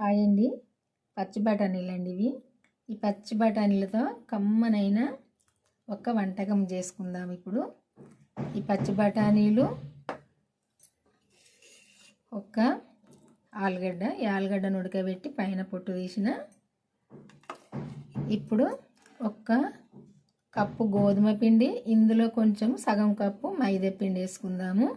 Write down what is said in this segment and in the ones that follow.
Hi అండి పచ్చి బఠానీలు అండి ఇవి ఈ పచ్చి బఠానీలతో కమ్మనైన ఒక వంటకం చేసుకుందాం ఇప్పుడు. ఈ పచ్చి బఠానీలు ఒక ఆలుగడ్డ ఈ ఆలుగడ్డను ఉడకబెట్టి పైన పొట్టు తీసిన ఇప్పుడు ఒక్క కప్పు గోధుమ పిండి ఇందులో కొంచెం సగం కప్పు మైదా పిండి వేసుకుందాము.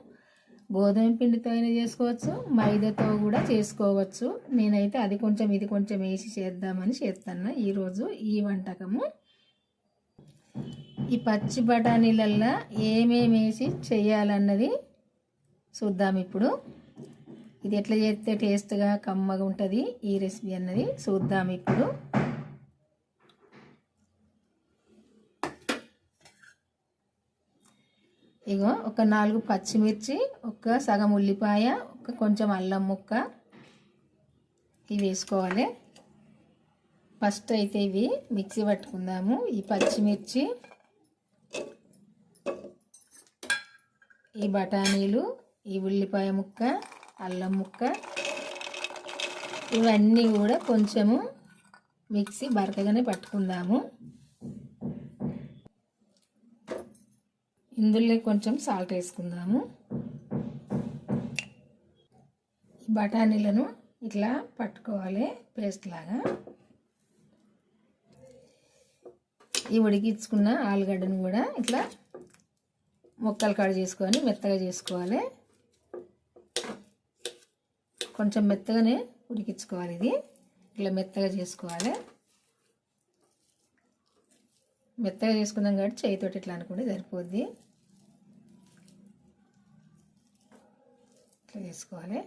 గోధుమ పిండితో అయినా చేసుకోవచ్చు మైదాతో కూడా చేసుకోవచ్చు. నేనైతే అది కొంచెం ఇది కొంచెం వేసి చేద్దామని చేస్తాను ఈరోజు ఈ వంటకము. ఈ పచ్చి బఠానీలల్లో ఏమేమి వేసి చేయాలన్నది చూద్దాం ఇప్పుడు. ఇది ఎట్లా చేస్తే టేస్ట్గా కమ్మగా ఉంటుంది ఈ రెసిపీ అన్నది చూద్దాం ఇప్పుడు. ఇగో ఒక నాలుగు పచ్చిమిర్చి ఒక సగం ఉల్లిపాయ ఒక కొంచెం అల్లం ముక్క. ఇవి వేసుకోవాలి. ఫస్ట్ అయితే ఇవి మిక్సీ పట్టుకుందాము. ఈ పచ్చిమిర్చి ఈ బఠానీలు ఈ ఉల్లిపాయ ముక్క అల్లం ముక్క. ఇవన్నీ కూడా కొంచెము మిక్సీ బరకగానే పట్టుకుందాము. ఇందులో కొంచెం సాల్ట్ వేసుకుందాము. బఠానీలను ఇట్లా పట్టుకోవాలి పేస్ట్ లాగా. ఈ ఉడికించుకున్న ఆలుగడ్డను కూడా ఇట్లా ముక్కలు కట్ చేసుకొని మెత్తగా చేసుకోవాలి. కొంచెం మెత్తగానే ఉడికించుకోవాలి ఇది. ఇట్లా మెత్తగా చేసుకోవాలి. మెత్తగా చేసుకున్నాం కాబట్టి చేయితోటి ఇట్లా అనుకుంటే సరిపోద్ది. ఇట్లా చేసుకోవాలి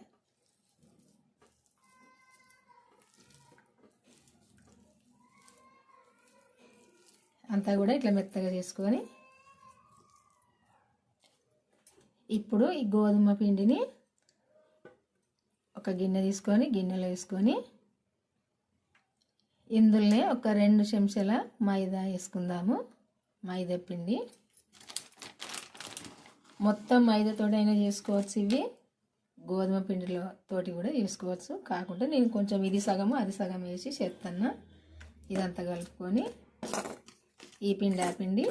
అంతా కూడా ఇట్లా మెత్తగా చేసుకొని ఇప్పుడు ఈ గోధుమ పిండిని ఒక గిన్నె తీసుకొని గిన్నెలో వేసుకొని ఇందులోనే ఒక రెండు చెంచాల మైదా వేసుకుందాము. మైదా పిండి. మొత్తం మైదాతోటైనా చేసుకోవచ్చు ఇవి. గోధుమ పిండిలో తోటి కూడా వేసుకోవచ్చు. కాకుండా నేను కొంచెం ఇది సగము అది సగం వేసి చేస్తాను ఇదంతా కలుపుకొని ఈ పిండి ఆ పిండి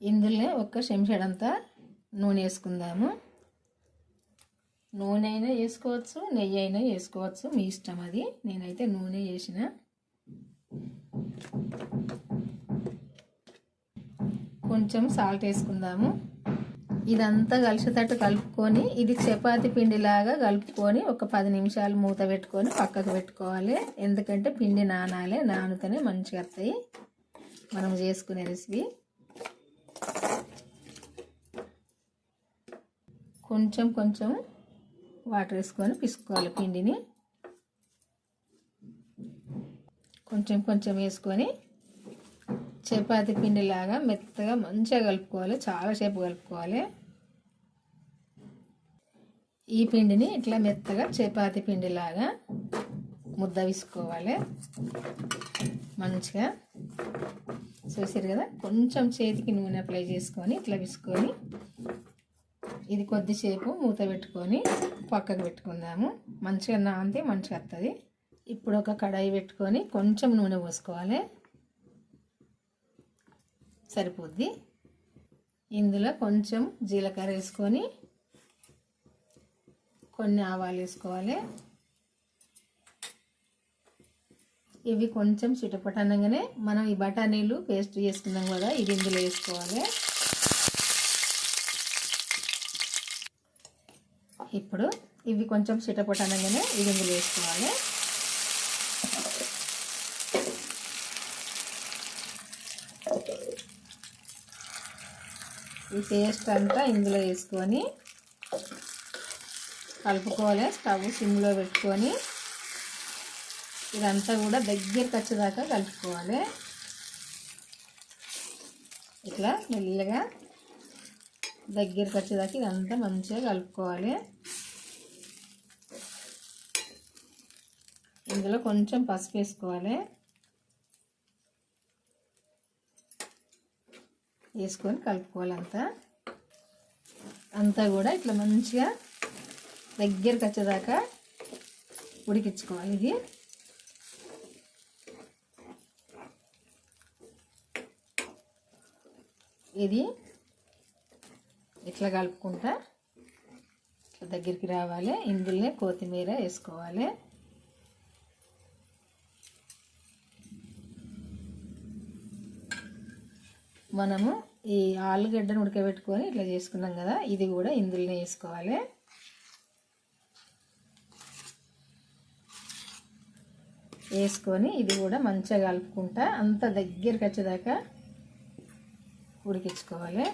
ఇందులో ఒక్క చెంచడంతా నూనె వేసుకుందాము. నూనె అయినా వేసుకోవచ్చు నెయ్యి అయినా వేసుకోవచ్చు మీ ఇష్టం అది. నేనైతే నూనె వేసిన కొంచెం సాల్ట్ వేసుకుందాము. ఇదంతా కలిసేటట్టు కలుపుకొని ఇది చపాతి పిండిలాగా కలుపుకొని ఒక పది నిమిషాలు మూత పెట్టుకొని పక్కకు పెట్టుకోవాలి. ఎందుకంటే పిండి నానాలి నానుతూనే మంచిగా వస్తాయి. మనం చేసుకునే రెసిపీ కొంచెం కొంచెం వాటర్ వేసుకొని పిసుకోవాలి పిండిని. కొంచెం కొంచెం వేసుకొని చపాతి పిండిలాగా మెత్తగా మంచిగా కలుపుకోవాలి చాలాసేపు కలుపుకోవాలి. ఈ పిండిని ఇట్లా మెత్తగా చపాతి పిండిలాగా ముద్ద విసుకోవాలి. మంచిగా చూసారు కదా? కొంచెం చేతికి నూనె అప్లై చేసుకొని ఇట్లా విసుకొని ఇది కొద్దిసేపు మూత పెట్టుకొని పక్కకు పెట్టుకుందాము. మంచిగా నాంతే మంచిగా వస్తుంది ఇప్పుడు ఒక కడాయి పెట్టుకొని కొంచెం నూనె పోసుకోవాలి. సరిపోద్ది. ఇందులో కొంచెం జీలకర్ర వేసుకొని కొన్ని ఆవాలు వేసుకోవాలి. ఇవి కొంచెం చిటపటనగానే మనం ఈ బఠానీలు పేస్ట్ చేసుకున్నాం కదా ఇది ఇందులో వేసుకోవాలి. ఇప్పుడు ఇవి కొంచెం చిటపటనగానే ఇది ఇందులో వేసుకోవాలి. ఈ పేస్ట్ అంతా ఇందులో వేసుకొని కలుపుకోవాలి. స్టవ్ సిమ్లో పెట్టుకొని ఇదంతా కూడా దగ్గరికి వచ్చేదాకా కలుపుకోవాలి. ఇట్లా మెల్లగా దగ్గరికి వచ్చేదాకా ఇదంతా మంచిగా కలుపుకోవాలి. ఇందులో కొంచెం పసుపు వేసుకోవాలి. వేసుకొని కలుపుకోవాలి అంతా. అంతా కూడా ఇట్లా మంచిగా దగ్గరికి వచ్చేదాకా ఉడికించుకోవాలి ఇది. ఇది ఇట్లా కలుపుకుంటా. ఇట్లా దగ్గరికి రావాలి. ఇందులోనే కొత్తిమీర వేసుకోవాలి. మనము ఈ ఆలుగడ్డను ఉడకబెట్టుకొని ఇట్లా చేసుకున్నాం కదా ఇది కూడా ఇందులోనే వేసుకోవాలి. వేసుకొని ఇది కూడా మంచిగా కలుపుకుంటా అంత దగ్గరికి వచ్చేదాకా ఉడికించుకోవాలి.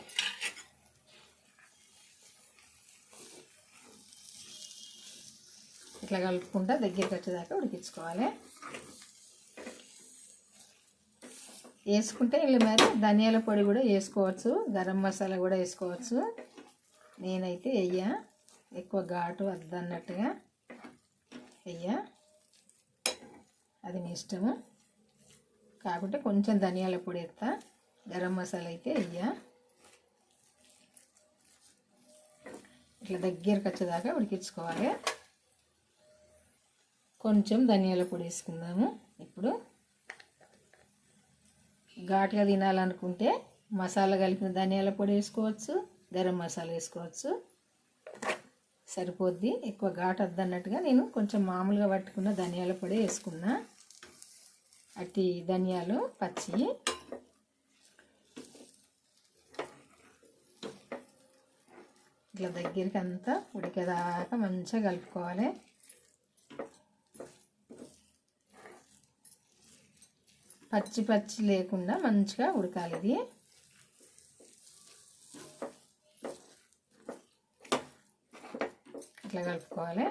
ఇట్లా కలుపుకుంటా దగ్గరికి వచ్చేదాకా ఉడికించుకోవాలి. వేసుకుంటే వెళ్ళి మరి ధనియాల పొడి కూడా వేసుకోవచ్చు గరం మసాలా కూడా వేసుకోవచ్చు. నేనైతే వెయ్యా. ఎక్కువ ఘాటు వద్దన్నట్టుగా వెయ్యా. అది మీ ఇష్టము. కాకుంటే కొంచెం ధనియాల పొడి ఎత్తా గరం మసాలా అయితే వెయ్యా. ఇట్లా దగ్గరకు వచ్చేదాకా ఉడికించుకోవాలి. కొంచెం ధనియాల పొడి వేసుకుందాము ఇప్పుడు ఘాటుగా తినాలనుకుంటే మసాలా కలిపిన ధనియాల పొడి వేసుకోవచ్చు గరం మసాలా వేసుకోవచ్చు. సరిపోద్ది. ఎక్కువ ఘాటు వద్దన్నట్టుగా నేను కొంచెం మామూలుగా పట్టుకున్న ధనియాల పొడి వేసుకున్నా. అట్టి ధనియాలు పచ్చి. ఇట్లా దగ్గరికి అంతా ఉడికేదాకా మంచిగా కలుపుకోవాలి. పచ్చి పచ్చి లేకుండా మంచిగా ఉడకాలి ఇది ఇట్లా కలుపుకోవాలి.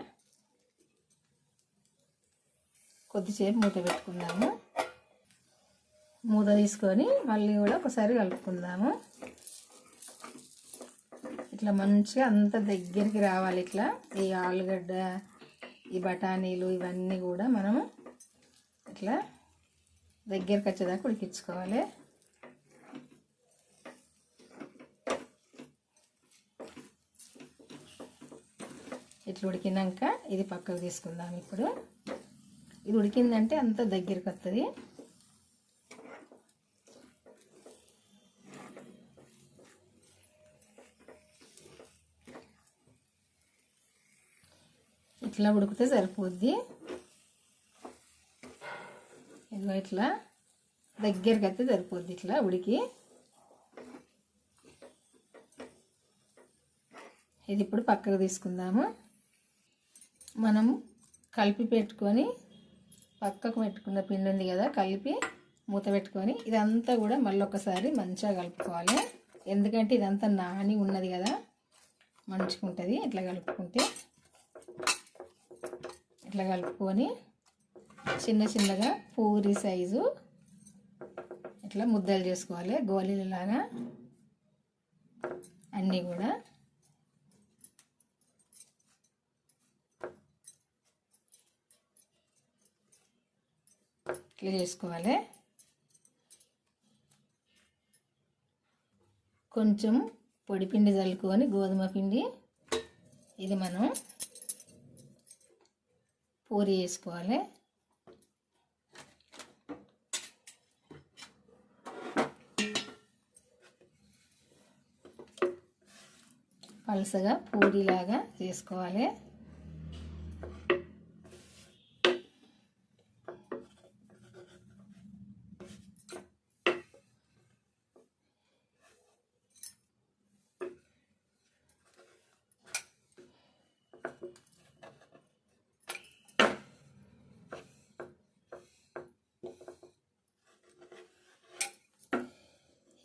కొద్దిసేపు మూత పెట్టుకుందాము. మూత తీసుకొని మళ్ళీ కూడా ఒకసారి కలుపుకుందాము. ఇట్లా మంచిగా అంత దగ్గరికి రావాలి ఇట్లా. ఈ ఆలుగడ్డ ఈ బఠానీలు ఇవన్నీ కూడా మనము ఇట్లా దగ్గరికి వచ్చేదాకా ఉడికించుకోవాలి. ఇట్లా ఉడికినాక ఇది పక్కకు తీసుకుందాం ఇప్పుడు. ఇది ఉడికిందంటే అంత దగ్గరికి వస్తుంది ఇట్లా ఉడికితే సరిపోద్ది. ఇదిగో ఇట్లా దగ్గరికి అయితే సరిపోద్ది ఇట్లా ఉడికి. ఇది ఇప్పుడు పక్కకు తీసుకుందాము. మనము కలిపి పెట్టుకొని పక్కకు పెట్టుకున్న పిండి ఉంది కదా కలిపి మూత పెట్టుకొని ఇదంతా కూడా మళ్ళీ ఒకసారి మంచిగా కలుపుకోవాలి. ఎందుకంటే ఇదంతా నాని ఉన్నది కదా మంచిగా ఉంటుంది ఇట్లా కలుపుకుంటే ఇట్లా కలుపుకొని చిన్న చిన్నగా పూరి సైజు. ఇట్లా ముద్దలు చేసుకోవాలి గోళీలలాగా. అన్నీ కూడా. ఇట్లా చేసుకోవాలి. కొంచెం పొడి పిండి చల్లుకొని గోధుమ పిండి ఇది మనం పూరి వేసుకోవాలి పలసగా పూరిలాగా చేసుకోవాలి.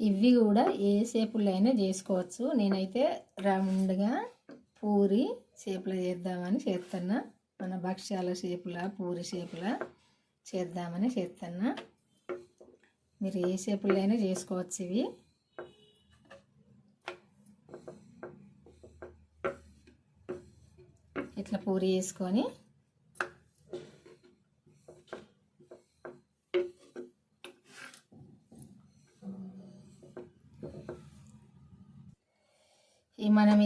ఇవి కూడా ఏ షేపుల్లో అయినా చేసుకోవచ్చు. నేనైతే రౌండ్గా పూరి షేపులో చేద్దామని చేస్తున్నా మన భక్ష్యాల షేపులా పూరి షేపులా చేద్దామని చేస్తున్నా మీరు ఏ షేపుల్లో అయినా చేసుకోవచ్చు ఇవి. ఇట్లా పూరి వేసుకొని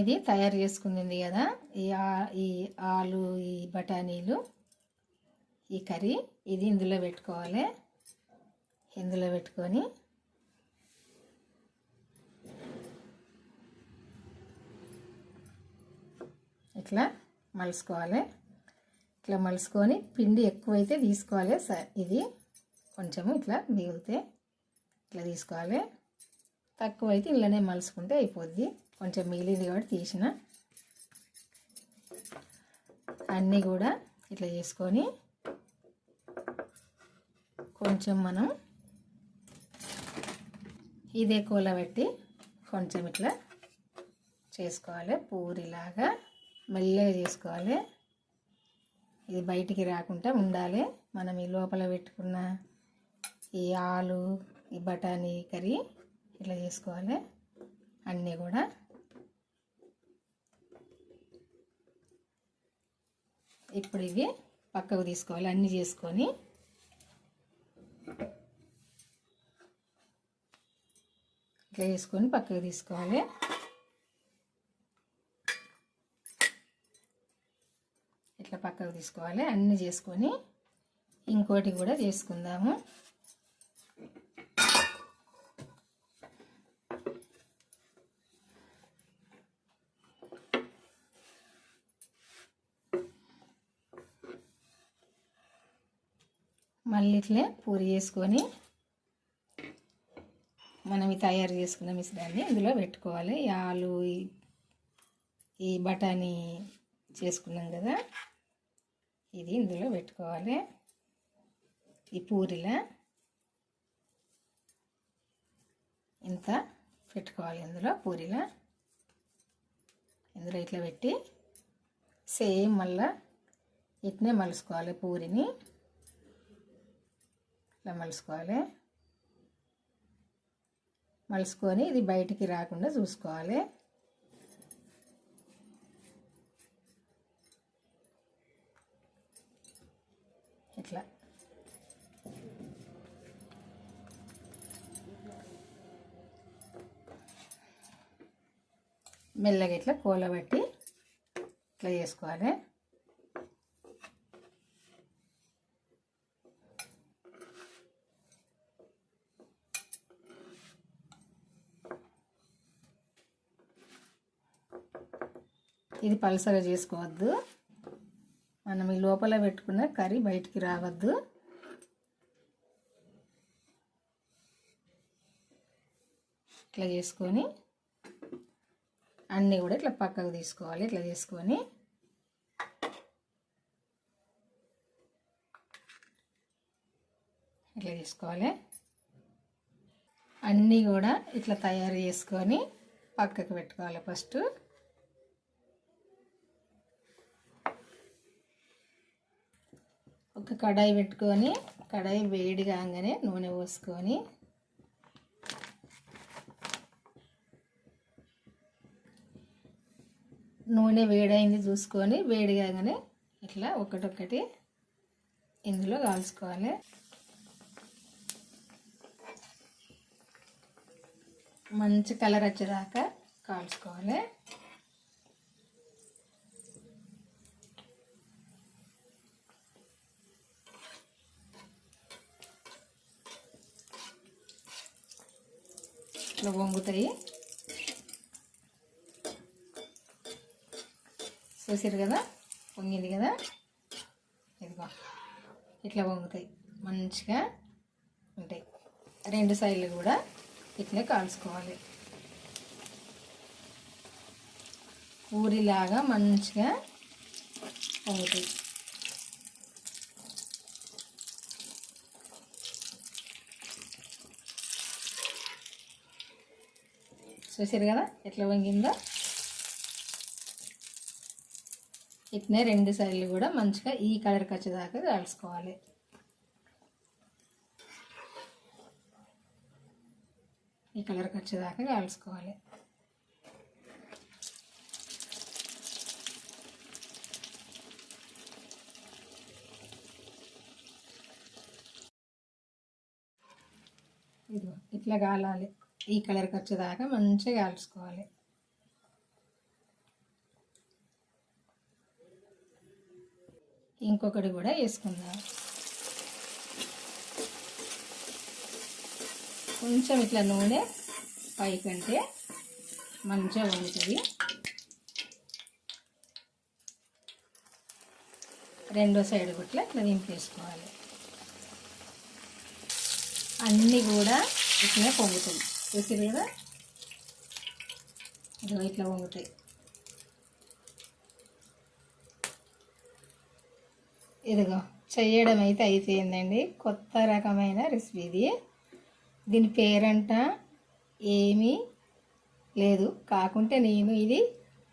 అనేది ఇది తయారు చేసుకుంది కదా. ఈ ఈ ఆలు ఈ బఠానీలు ఈ కర్రీ ఇది ఇందులో పెట్టుకోవాలి. ఇందులో పెట్టుకొని ఇట్లా మలుసుకోవాలి. ఇట్లా మలుసుకొని పిండి ఎక్కువైతే తీసుకోవాలి స- ఇది కొంచెము ఇట్లా మిగిలితే ఇట్లా తీసుకోవాలి. తక్కువైతే ఇలానే మలుసుకుంటే అయిపోద్ది. కొంచెం మిగిలింది కాబట్టి తీసిన. అన్నీ కూడా ఇట్లా చేసుకొని కొంచెం మనం ఇదే కూలబెట్టి కొంచెం ఇట్లా చేసుకోవాలి. పూరిలాగా మెల్లగా చేసుకోవాలి. ఇది బయటికి రాకుండా ఉండాలి. మనం ఈ లోపల పెట్టుకున్న ఈ ఆలు ఈ బఠానీ కర్రీ ఇట్లా చేసుకోవాలి. అన్నీ కూడా ఇప్పుడు ఇవి పక్కకు తీసుకోవాలి అన్నీ చేసుకొని. ఇట్లా చేసుకొని పక్కకు తీసుకోవాలి. ఇట్లా పక్కకు తీసుకోవాలి అన్నీ చేసుకొని ఇంకోటి కూడా చేసుకుందాము. మళ్ళీ ఇట్లే పూరి చేసుకొని మనం తయారు చేసుకున్న మిశ్రాన్ని ఇందులో పెట్టుకోవాలి. ఆలు ఈ- ఈ బఠానీ చేసుకున్నాం కదా ఇది ఇందులో పెట్టుకోవాలి. ఈ పూరిలా ఇంత పెట్టుకోవాలి ఇందులో పూరిలా. ఇందులో ఇట్లా పెట్టి సేమ్ మళ్ళా ఇట్నే మలుసుకోవాలి పూరిని. ఇట్లా మలుసుకోవాలి. మలుసుకొని ఇది బయటికి రాకుండా చూసుకోవాలి. ఇట్లా. మెల్లగా ఇట్లా కూలబెట్టి ఇట్లా చేసుకోవాలి. ఇది పలసగా చేసుకోవద్దు. మనం ఈ లోపల పెట్టుకున్న కర్రీ బయటికి రావద్దు. ఇట్లా చేసుకొని అన్నీ కూడా ఇట్లా పక్కకు తీసుకోవాలి. ఇట్లా చేసుకొని ఇట్లా చేసుకోవాలి. అన్నీ కూడా ఇట్లా తయారు చేసుకొని పక్కకు పెట్టుకోవాలి ఫస్ట్. ఒక కడాయి పెట్టుకొని కడాయి వేడి కాగానే నూనె పోసుకొని. నూనె వేడైంది చూసుకొని వేడి కాగానే ఇట్లా ఒకటొక్కటి ఇందులో కాల్చుకోవాలి. మంచి కలర్ వచ్చేదాకా కాల్చుకోవాలి. ఇట్లా వంగుతాయి. చూసారు కదా? వంగింది కదా? ఇదిగో ఇట్లా వంగుతాయి. మంచిగా ఉంటాయి. రెండు సైడ్లు కూడా ఇట్లే కాల్చుకోవాలి. పూరిలాగా మంచిగా వంగుతాయి. చూసారు కదా? ఎట్లా వంగిందో? ఇట్నే రెండు సైడ్లు కూడా మంచిగా ఈ కలర్కి వచ్చేదాకా కాల్చుకోవాలి ఈ కలర్కి వచ్చేదాకా కాల్చుకోవాలి ఇదిగో ఇట్లా కాలాలి ఈ కలర్కి వచ్చేదాకా మంచిగా కాల్చుకోవాలి. ఇంకొకటి కూడా వేసుకుందాం. కొంచెం ఇట్లా నూనె పైకంటే మంచిగా ఉంటుంది. రెండో సైడ్ కూడా ఇట్లా దింపేసుకోవాలి. అన్నీ కూడా ఇట్లా పొంగుతుంది. వేసారు కదా? ఇదిగో ఇట్లా వంగుతాయి. ఇదిగో చేయడం అయితే అయిపోయిందండి. కొత్త రకమైన రెసిపీ ఇది. దీని పేరంట ఏమీ లేదు. కాకుంటే నేను ఇది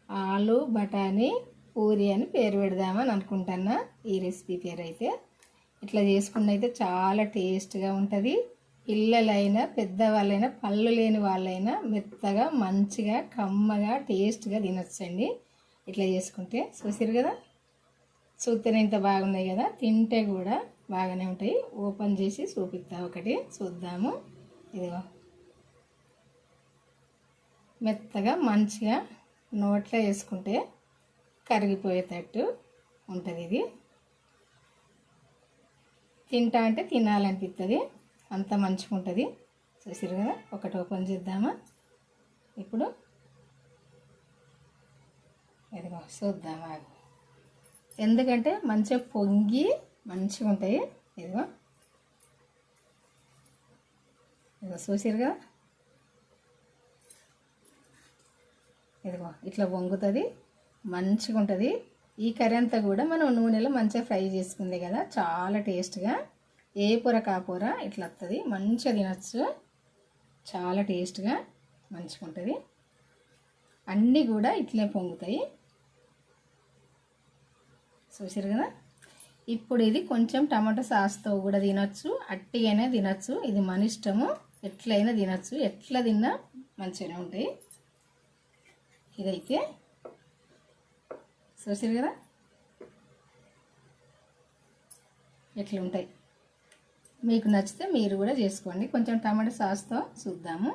ఆలు బఠానీ పూరి అని పేరు పెడదామని అనుకుంటున్నా ఈ రెసిపీ పేరు అయితే ఇట్లా చేసుకున్న అయితే చాలా టేస్ట్గా ఉంటుంది. పిల్లలైనా పెద్దవాళ్ళైనా పళ్ళు లేని వాళ్ళైనా మెత్తగా మంచిగా కమ్మగా టేస్ట్గా తినొచ్చండి. ఇట్లా చేసుకుంటే చూసారు కదా? చూస్తేనే ఇంత బాగున్నాయి కదా? తింటే కూడా బాగానే ఉంటాయి. ఓపెన్ చేసి చూపిస్తా ఒకటి. చూద్దాము. ఇదిగో. మెత్తగా మంచిగా నోట్లో వేసుకుంటే కరిగిపోయేటట్టు ఉంటుంది ఇది. తింటా అంటే తినాలనిపిస్తుంది అంత మంచిగా ఉంటుంది చూసారు కదా? ఒకటి ఓపెన్ చేద్దామా? ఇప్పుడు ఇదిగో చూద్దామా? ఎందుకంటే మంచిగా పొంగి మంచిగా ఉంటాయి ఇదిగో. ఇదిగో చూసారు కదా? ఇదిగో ఇట్లా వంగుతుంది మంచిగా ఉంటుంది ఈ కర్రీ అంతా కూడా మనం నూనెలో మంచిగా ఫ్రై చేసుకుంది కదా? చాలా టేస్ట్గా ఏ కూర కాకూర ఇట్లా వస్తుంది మంచిగా తినచ్చు. చాలా టేస్ట్గా మంచిగా ఉంటుంది అన్నీ కూడా ఇట్లే పొంగుతాయి. చూసారు కదా? ఇప్పుడు ఇది కొంచెం టమాటో సాస్తో కూడా తినొచ్చు. అట్టిగానే తినొచ్చు. ఇది మన ఇష్టము. ఎట్లయినా తినొచ్చు. ఎట్లా తిన్నా మంచిగానే ఉంటాయి. ఇదైతే చూసారు కదా? ఎట్లా ఉంటాయి మీకు నచ్చితే మీరు కూడా చేసుకోండి. కొంచెం టమాటా సాస్తో చూద్దాము.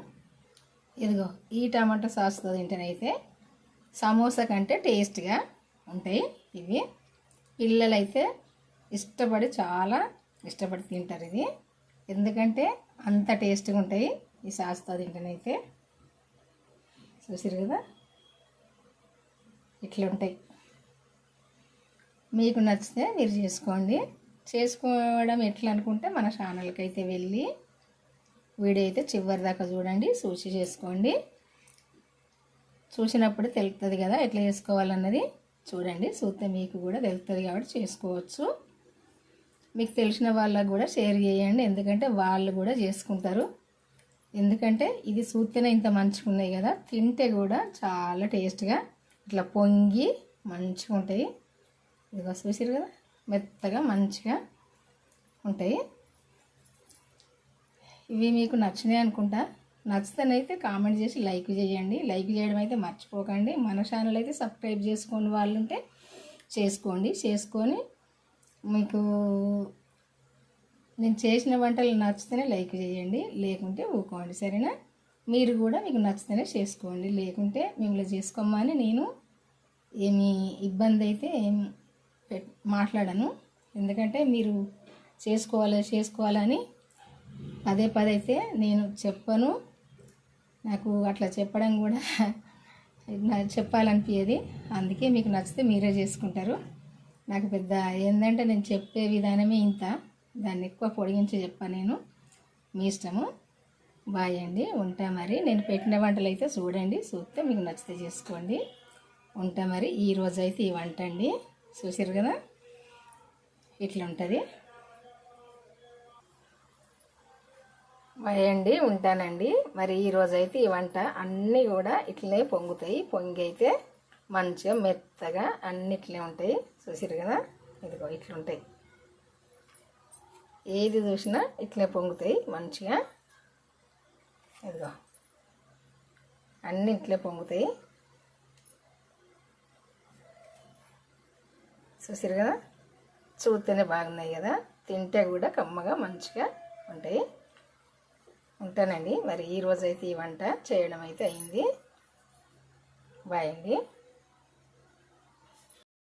ఇదిగో ఈ టమాటా సాస్తో తింటేనైతే సమోసా కంటే టేస్ట్గా ఉంటాయి ఇవి. పిల్లలైతే ఇష్టపడి చాలా ఇష్టపడి తింటారు ఇది ఎందుకంటే అంత టేస్ట్గా ఉంటాయి ఈ సాస్తో తింటేనైతే. చూసారు కదా? ఇట్లా ఉంటాయి మీకు నచ్చితే మీరు చేసుకోండి. చేసుకోవడం ఎట్లా అనుకుంటే మన ఛానల్కి అయితే వెళ్ళి వీడియో అయితే చివరి దాకా చూడండి సూచి చేసుకోండి. చూసినప్పుడు తెలుస్తుంది కదా ఎట్లా చేసుకోవాలన్నది. చూడండి చూస్తే మీకు కూడా తెలుస్తుంది కాబట్టి చేసుకోవచ్చు. మీకు తెలిసిన వాళ్ళకు కూడా షేర్ చేయండి ఎందుకంటే వాళ్ళు కూడా చేసుకుంటారు. ఎందుకంటే ఇది చూస్తేనే ఇంత మంచిగా ఉన్నాయి కదా తింటే కూడా చాలా టేస్ట్గా ఇట్లా పొంగి మంచిగా ఉంటాయి ఇదిగో చూసారు కదా? మెత్తగా మంచిగా ఉంటాయి. ఇవి మీకు నచ్చినాయి అనుకుంటా. నచ్చితేనైతే కామెంట్ చేసి లైక్ చేయండి. లైక్ చేయడం అయితే మర్చిపోకండి. మన ఛానల్ అయితే సబ్స్క్రైబ్ చేసుకోని వాళ్ళు ఉంటే చేసుకోండి. చేసుకొని మీకు నేను చేసిన వంటలు నచ్చితేనే లైక్ చేయండి. లేకుంటే ఊకోండి. సరేనా? మీరు కూడా మీకు నచ్చితేనే చేసుకోండి. లేకుంటే మిమ్మల్ని చేసుకోమని నేను ఏమి ఇబ్బంది అయితే ఏం మాట్లాడను. ఎందుకంటే మీరు చేసుకోవాలి చేసుకోవాలని పదే పదే అయితే నేను చెప్పను. నాకు అట్లా చెప్పడం కూడా చెప్పాలనిపించేది అందుకే మీకు నచ్చితే మీరే చేసుకుంటారు. నాకు పెద్ద ఏంటంటే నేను చెప్పే విధానమే ఇంత. దాన్ని ఎక్కువ పొడిగించి చెప్పాను నేను. మీ ఇష్టము. బాయ్ అండి. ఉంటా మరి. నేను పెట్టిన వంటలు అయితే చూడండి. చూస్తే మీకు నచ్చితే చేసుకోండి. ఉంటా మరి. ఈరోజు అయితే ఈ వంట అండి. చూసారు కదా? ఇట్లా ఉంటుంది వేయండి ఉంటానండి. మరి ఈరోజు అయితే ఈ వంట అన్నీ కూడా ఇట్లనే పొంగుతాయి. పొంగి అయితే మంచిగా మెత్తగా అన్ని ఇట్లే ఉంటాయి. చూసారు కదా? ఇదిగో ఇట్లుంటాయి. ఏది చూసినా ఇట్లే పొంగుతాయి మంచిగా. ఇదిగో. అన్నీ ఇట్లే పొంగుతాయి. చూసారు కదా? చూస్తేనే బాగున్నాయి కదా? తింటే కూడా కమ్మగా మంచిగా ఉంటాయి. ఉంటానండి. మరి ఈరోజు అయితే ఈ వంట చేయడం అయితే అయింది. బాయ్ అండి.